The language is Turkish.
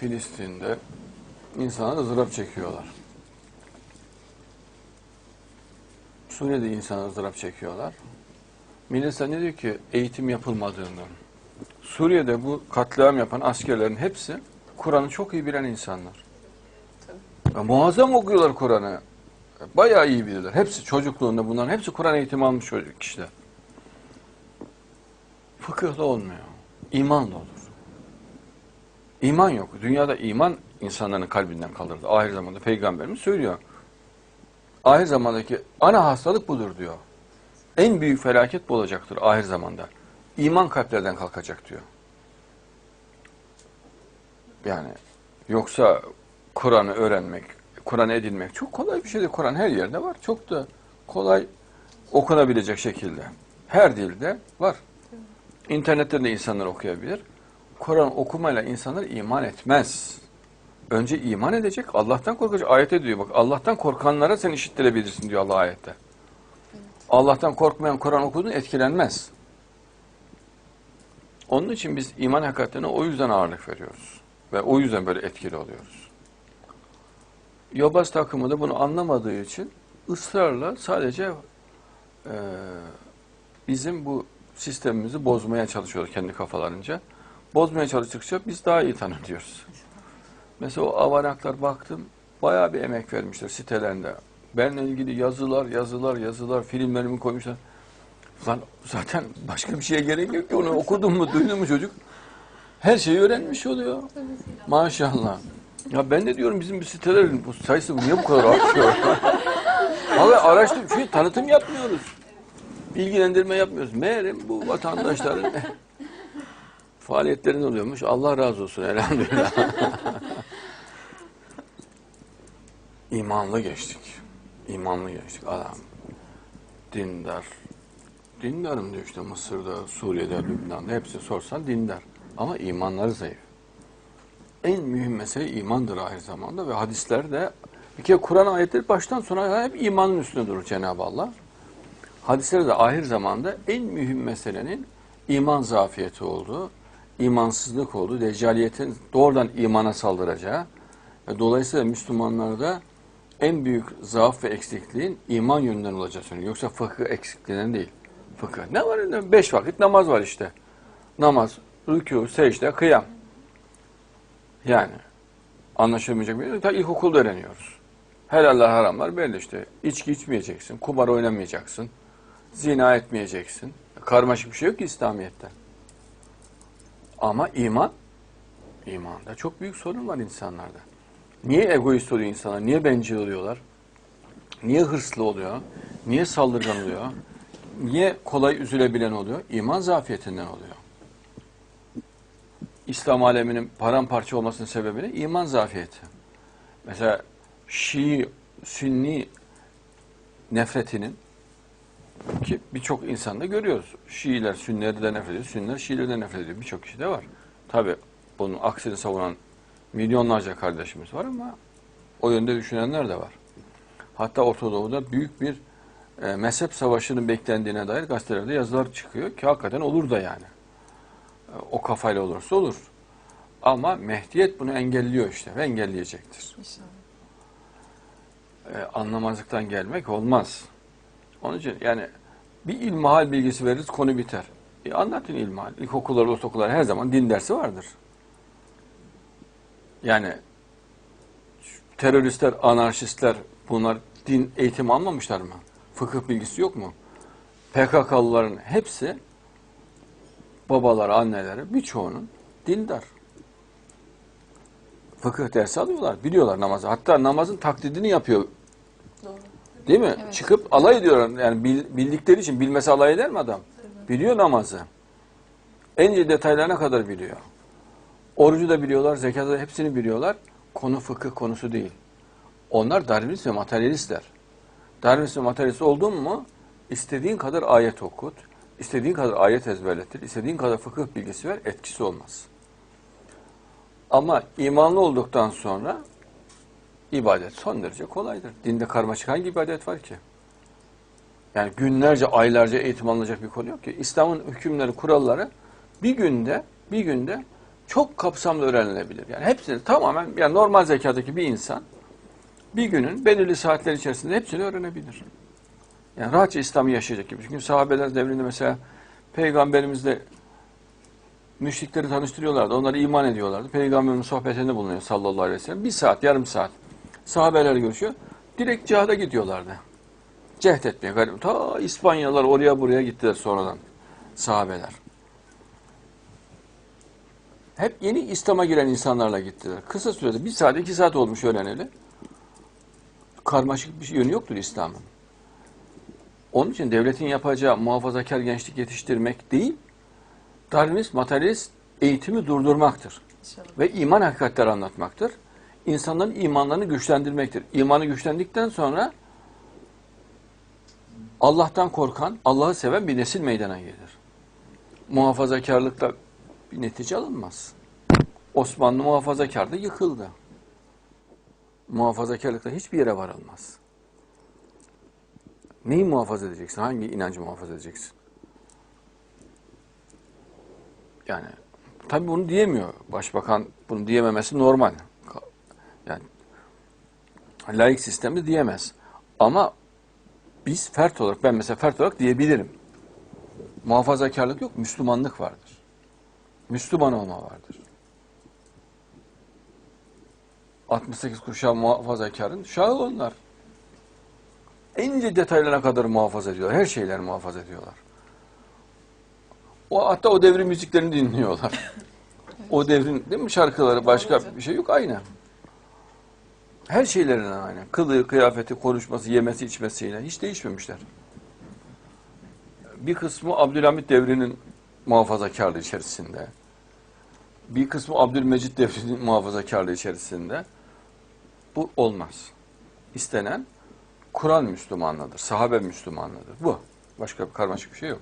Filistin'de insanlar ızdırap çekiyorlar. Suriye'de insanlar ızdırap çekiyorlar. Millet zannediyor ki eğitim yapılmadığından. Suriye'de bu katliam yapan askerlerin hepsi Kur'an'ı çok iyi bilen insanlar. Ya muazzam okuyorlar Kur'an'ı. Bayağı iyi bilirler. Hepsi çocukluğunda bunların hepsi Kur'an eğitimi almış çocuk kişiler. Fıkıhla olmuyor. İmanla olur. İman yok. Dünyada iman insanların kalbinden kalırdı. Ahir zamanda peygamberimiz söylüyor. Ahir zamandaki ana hastalık budur diyor. En büyük felaket bu olacaktır ahir zamanda. İman kalplerden kalkacak diyor. Yani yoksa Kur'an'ı öğrenmek, Kur'an'ı edinmek çok kolay bir şey değil. Kur'an her yerde var. Çok da kolay okunabilecek şekilde. Her dilde var. İnternetten de insanlar okuyabilir. Kur'an okumayla insanlar iman etmez. Önce iman edecek, Allah'tan korkacak. Ayette diyor bak, Allah'tan korkanlara sen işittirebilirsin diyor Allah ayette. Allah'tan korkmayan Kur'an okuduğunu etkilenmez. Onun için biz iman hakikatine o yüzden ağırlık veriyoruz. Ve o yüzden böyle etkili oluyoruz. Yobaz takımı da bunu anlamadığı için ısrarla sadece eee, bizim bu sistemimizi bozmaya çalışıyorlar kendi kafalarınca. Bozmaya çalıştıkça biz daha iyi tanınıyoruz. Mesela o avaraklar baktım, bayağı bir emek vermişler sitelerinde. Benle ilgili yazılar, yazılar, yazılar, filmlerimi koymuşlar. Lan zaten başka bir şeye gerek yok ki onu okudun mu, duydun mu çocuk? Her şeyi öğrenmiş oluyor. Maşallah. Ya ben de diyorum bizim bu sitelerin bu sayısı niye bu kadar artıyor? Vallahi araştırdım. Çünkü tanıtım yapmıyoruz. Bilgilendirme yapmıyoruz. Meğerim bu vatandaşların faaliyetlerinde oluyormuş. Allah razı olsun elhamdülillah. İmanlı geçtik. İmanlı geçtik. Adam dindar. Dindarım diyor işte Mısır'da, Suriye'de, Lübnan'da hepsi sorsan dindar. Ama imanları zayıf. En mühim mesele imandır ahir zamanda ve hadislerde bir kere Kur'an ayetleri baştan sona hep imanın üstüne durur Cenab-ı Allah. Hadislerde de ahir zamanda en mühim meselenin iman zafiyeti olduğu, imansızlık olduğu, deccaliyetin doğrudan imana saldıracağı dolayısıyla Müslümanlarda en büyük zaaf ve eksikliğin iman yönünden olacağı söyleniyor. Yoksa fıkıh eksikliğinden değil. Fıkıh. Ne var? Beş vakit namaz var işte. Namaz, rükû, secde, kıyam. Yani anlaşılmayacak bir şey. Ta ilkokulda öğreniyoruz. Helaller haramlar belli işte. İçki içmeyeceksin, kumar oynamayacaksın, zina etmeyeceksin. Karmaşık bir şey yok ki İslamiyet'te. Ama iman, imanda çok büyük sorun var insanlarda. Niye egoist oluyor insanlar? Niye bencil oluyorlar? Niye hırslı oluyor? Niye saldırgan oluyor? Niye kolay üzülebilen oluyor? İman zafiyetinden oluyor. İslam aleminin paramparça olmasının sebebi ne? İman zafiyeti. Mesela Şii, Sünni nefretinin ki birçok insanda görüyoruz. Şiiler Sünnilerden nefret ediyor, Sünniler Şiilerden nefret ediyor. Birçok kişi de var. Tabi bunun aksini savunan milyonlarca kardeşimiz var ama o yönde düşünenler de var. Hatta Orta Doğu'da büyük bir e, mezhep savaşının beklendiğine dair gazetelerde yazılar çıkıyor ki hakikaten olur da yani. E, o kafayla olursa olur. Ama Mehdiyet bunu engelliyor işte ve engelleyecektir. İnşallah. E, anlamazlıktan gelmek olmaz. Onun için yani bir ilmihal bilgisi veririz konu biter. E, anlatın ilmihal. İlkokullar, ortaokullar her zaman din dersi vardır. Yani teröristler, anarşistler bunlar din eğitimi almamışlar mı? Fıkıh bilgisi yok mu? PKK'lıların hepsi babaları, anneleri birçoğunun dindar. Fıkıh dersi alıyorlar, biliyorlar namazı. Hatta namazın taklidini yapıyor. Değil mi? Evet. Çıkıp alay ediyorlar. Yani bil- bildikleri için bilmese alay eder mi adam? Biliyor namazı. En ince detaylarına kadar biliyor. Orucu da biliyorlar, zekatı da hepsini biliyorlar. Konu fıkıh konusu değil. Onlar Darwinist ve materyalistler. Darwinist ve materyalist oldun mu istediğin kadar ayet okut, istediğin kadar ayet ezberletir, istediğin kadar fıkıh bilgisi ver, etkisi olmaz. Ama imanlı olduktan sonra ibadet son derece kolaydır. Dinde karmaşık hangi ibadet var ki? Yani günlerce, aylarca eğitim alınacak bir konu yok ki. İslam'ın hükümleri, kuralları bir günde, bir günde çok kapsamlı öğrenilebilir. Yani hepsini tamamen yani normal zekadaki bir insan bir günün belirli saatler içerisinde hepsini öğrenebilir. Yani rahatça İslam'ı yaşayacak gibi. Çünkü sahabeler devrinde mesela peygamberimizle müşrikleri tanıştırıyorlardı. Onları iman ediyorlardı. Peygamberin sohbetinde bulunuyor sallallahu aleyhi ve sellem. Bir saat, yarım saat sahabeler görüşüyor. Direkt cihada gidiyorlardı. Cehd etmeye. Garip. Ta İspanyalılar oraya buraya gittiler sonradan sahabeler. Hep yeni İslam'a giren insanlarla gittiler. Kısa sürede bir saat, iki saat olmuş öğreneli. Karmaşık bir yönü yoktur İslam'ın. Onun için devletin yapacağı muhafazakar gençlik yetiştirmek değil, Darwinist, materyalist eğitimi durdurmaktır. İnşallah. Ve iman hakikatleri anlatmaktır. İnsanların imanlarını güçlendirmektir. İmanı güçlendikten sonra Allah'tan korkan, Allah'ı seven bir nesil meydana gelir. Muhafazakarlıkla bir netice alınmaz. Osmanlı muhafazakardı, yıkıldı. Muhafazakarlıkla hiçbir yere varılmaz. Neyi muhafaza edeceksin? Hangi inancı muhafaza edeceksin? Yani tabii bunu diyemiyor. Başbakan bunu diyememesi normal. Yani laik sistemde diyemez. Ama biz fert olarak, ben mesela fert olarak diyebilirim. Muhafazakarlık yok, Müslümanlık vardır. Müslüman olma vardır. 68 kuşağı muhafazakarın şahı onlar. En ince detaylarına kadar muhafaza ediyorlar. Her şeyleri muhafaza ediyorlar. O hatta o devrin müziklerini dinliyorlar. o devrin değil mi şarkıları başka bir şey yok aynı. Her şeylerine aynı. Kılığı, kıyafeti, konuşması, yemesi, içmesiyle hiç değişmemişler. Bir kısmı Abdülhamit devrinin muhafazakarlığı içerisinde. Bir kısmı Abdülmecit devrinin muhafazakarlığı içerisinde. Bu olmaz. İstenen Kur'an Müslümanlığıdır, sahabe Müslümanlığıdır. Bu. Başka bir karmaşık bir şey yok.